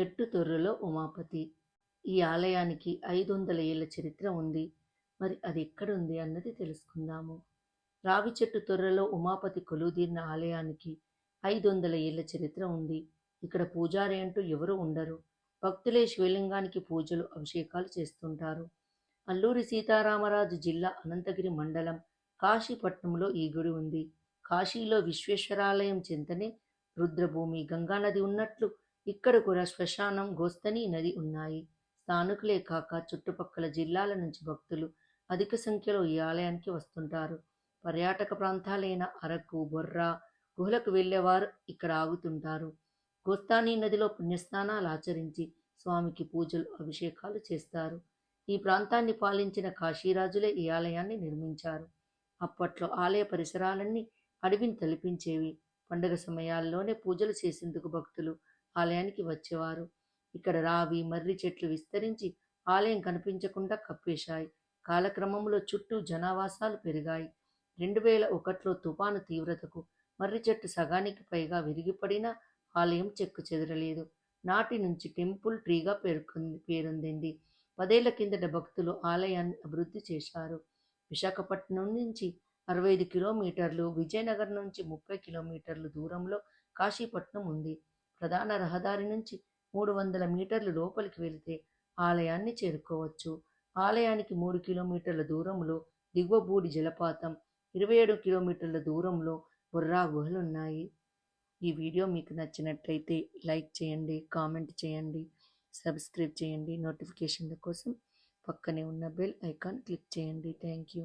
చెట్టు తొర్రలో ఉమాపతి. ఈ ఆలయానికి ఐదు వందల ఏళ్ళ చరిత్ర ఉంది. మరి అది ఎక్కడుంది అన్నది తెలుసుకుందాము. రావి చెట్టు తొర్రలో ఉమాపతి కొలువుదీరిన ఆలయానికి ఐదు వందల ఏళ్ళ చరిత్ర ఉంది. ఇక్కడ పూజారి అంటూ ఎవరు ఉండరు. భక్తులే శివలింగానికి పూజలు అభిషేకాలు చేస్తుంటారు. అల్లూరి సీతారామరాజు జిల్లా అనంతగిరి మండలం కాశీపట్నంలో ఈ గుడి ఉంది. కాశీలో విశ్వేశ్వరాలయం చెంతనే రుద్రభూమి గంగానది ఉన్నట్లు ఇక్కడ కూడా శ్మశానం గోస్తని నది ఉన్నాయి. స్థానికులే కాక చుట్టుపక్కల జిల్లాల నుంచి భక్తులు అధిక సంఖ్యలో ఈ ఆలయానికి వస్తుంటారు. పర్యాటక ప్రాంతాలైన అరకు బొర్రా గుహలకు వెళ్ళేవారు ఇక్కడ ఆగుతుంటారు. గోస్తానీ నదిలో పుణ్యస్నానాలు ఆచరించి స్వామికి పూజలు అభిషేకాలు చేస్తారు. ఈ ప్రాంతాన్ని పాలించిన కాశీరాజులే ఈ ఆలయాన్ని నిర్మించారు. అప్పట్లో ఆలయ పరిసరాలన్నీ అడవిని తలిపించేవి. పండుగ సమయాల్లోనే పూజలు చేసేందుకు భక్తులు ఆలయానికి వచ్చేవారు. ఇక్కడ రావి మర్రి చెట్లు విస్తరించి ఆలయం కనిపించకుండా కప్పేశాయి. కాలక్రమంలో చుట్టూ జనావాసాలు పెరిగాయి. రెండు వేల ఒకటిలో తుఫాను తీవ్రతకు మర్రి చెట్టు సగానికి పైగా విరిగిపడిన ఆలయం చెక్కు చెదరలేదు. నాటి నుంచి టెంపుల్ ట్రీగా పేర్కొంది పేరొందింది. పదేళ్ళ కిందట భక్తులు ఆలయాన్ని అభివృద్ధి చేశారు. విశాఖపట్నం నుంచి అరవై ఐదు కిలోమీటర్లు విజయనగరం నుంచి ముప్పై కిలోమీటర్లు దూరంలో కాశీపట్నం ఉంది. ప్రధాన రహదారి నుంచి మూడు వందల మీటర్లు లోపలికి వెళితే ఆలయాన్ని చేరుకోవచ్చు. ఆలయానికి మూడు కిలోమీటర్ల దూరంలో దిగువబూడి జలపాతం ఇరవై ఏడు కిలోమీటర్ల దూరంలో బుర్రా గుహలు ఉన్నాయి ఈ వీడియో మీకు నచ్చినట్లయితే లైక్ చేయండి కామెంట్ చేయండి సబ్స్క్రైబ్ చేయండి. నోటిఫికేషన్ల కోసం పక్కనే ఉన్న బెల్ ఐకాన్ క్లిక్ చేయండి. Thank you.